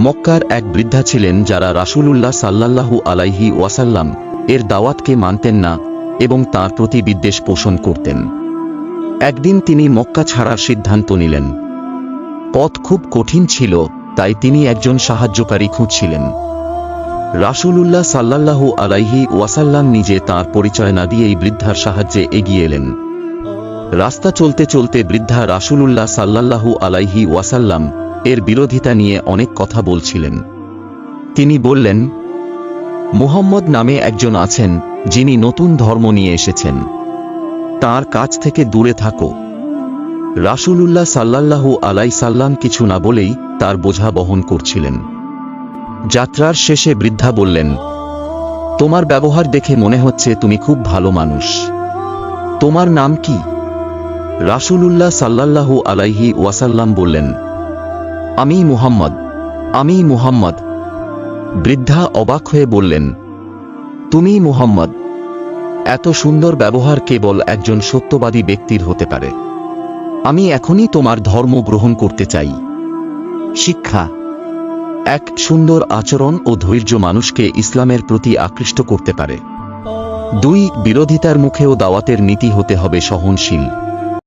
মক্কার এক বৃদ্ধা ছিলেন যারা রাসূলুল্লাহ সাল্লাল্লাহু আলাইহি ওয়াসাল্লাম এর দাওয়াতকে মানতেন না এবং তার প্রতি বিদ্বেষ পোষণ করতেন। একদিন তিনি মক্কা ছাড়ার সিদ্ধান্ত নিলেন। পথ খুব কঠিন ছিল, তাই তিনি একজন সাহায্যকারী খুঁজছিলেন। রাসূলুল্লাহ সাল্লাল্লাহু আলাইহি ওয়াসাল্লাম নিজে তার পরিচয় না দিয়েই বৃদ্ধার সাহায্যে এগিয়ে এলেন। রাস্তা চলতে চলতে বৃদ্ধা রাসূলুল্লাহ সাল্লাল্লাহু আলাইহি ওয়াসাল্লাম এর বিরোধিতা নিয়ে অনেক কথা বলছিলেন। তিনি বললেন, মুহাম্মদ নামে একজন আছেন যিনি নতুন ধর্ম নিয়ে এসেছেন। তার কাছ থেকে দূরে থাকো। রাসূলুল্লাহ সাল্লাল্লাহু আলাই সাল্লাম কিছু না বলেই তার বোঝা বহন করছিলেন। যাত্রার শেষে বৃদ্ধা বললেন, তোমার ব্যবহার দেখে মনে হচ্ছে তুমি খুব ভালো মানুষ। তোমার নাম কি? রাসূলুল্লাহ সাল্লাল্লাহু আলাইহি ওয়াসাল্লাম বললেন আমি মুহাম্মদ আমি মুহাম্মদ। বৃদ্ধা অবাক হয়ে বললেন, তুমি মুহাম্মদ। এত সুন্দর ব্যবহার কেবল একজন সত্যবাদী ব্যক্তির হতে পারে। আমি এখনই তোমার ধর্ম গ্রহণ করতে চাই। শিক্ষা। এক সুন্দর আচরণ ও ধৈর্য মানুষকে ইসলামের প্রতি আকৃষ্ট করতে পারে। দুই, বিরোধিতার মুখেও দাওয়াতের নীতি হতে হবে সহনশীল।